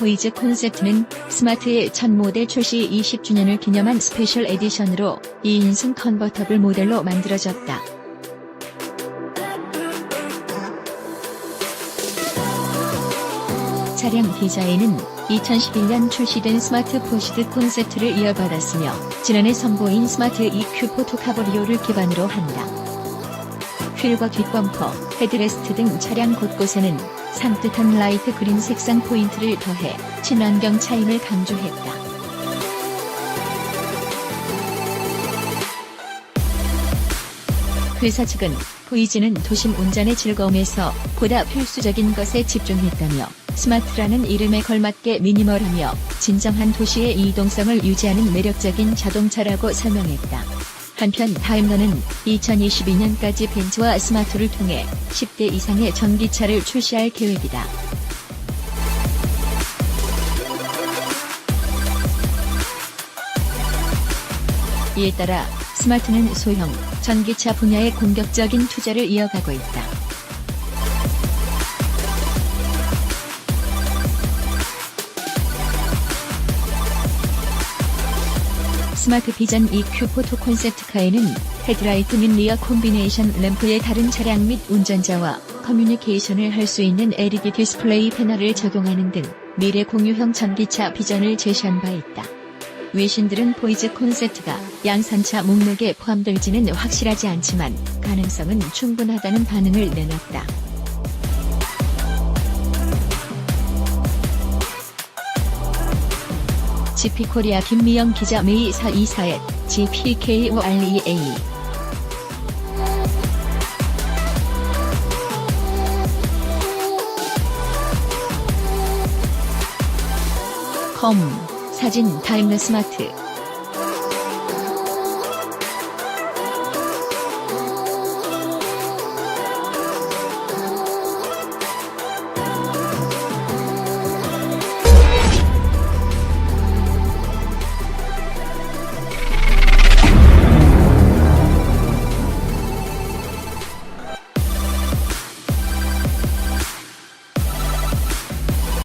보이즈 콘셉트는 스마트의 첫 모델 출시 20주년을 기념한 스페셜 에디션으로 2인승 컨버터블 모델로 만들어졌다. 차량 디자인은 2011년 출시된 스마트 포시드 콘셉트를 이어받았으며 지난해 선보인 스마트 EQ 포토 카브리오를 기반으로 한다. 휠과 뒷범퍼, 헤드레스트 등 차량 곳곳에는 산뜻한 라이트 그린 색상 포인트를 더해 친환경 차임을 강조했다. 회사 측은 보이지는 도심 운전의 즐거움에서 보다 필수적인 것에 집중했다며 스마트라는 이름에 걸맞게 미니멀하며 진정한 도시의 이동성을 유지하는 매력적인 자동차라고 설명했다. 한편 다임러는 2022년까지 벤츠와 스마트를 통해 10대 이상의 전기차를 출시할 계획이다. 이에 따라 스마트는 소형, 전기차 분야의 공격적인 투자를 이어가고 있다. 스마트 비전 EQ 포토 콘셉트카에는 헤드라이트 및 리어 콤비네이션 램프에 다른 차량 및 운전자와 커뮤니케이션을 할 수 있는 LED 디스플레이 패널을 적용하는 등 미래 공유형 전기차 비전을 제시한 바 있다. 외신들은 보이즈 콘셉트가 양산차 목록에 포함될지는 확실하지 않지만 가능성은 충분하다는 반응을 내놨다. GP코리아 김미영 기자 메이 424의 GPKOREA 컴 사진 타임러 스마트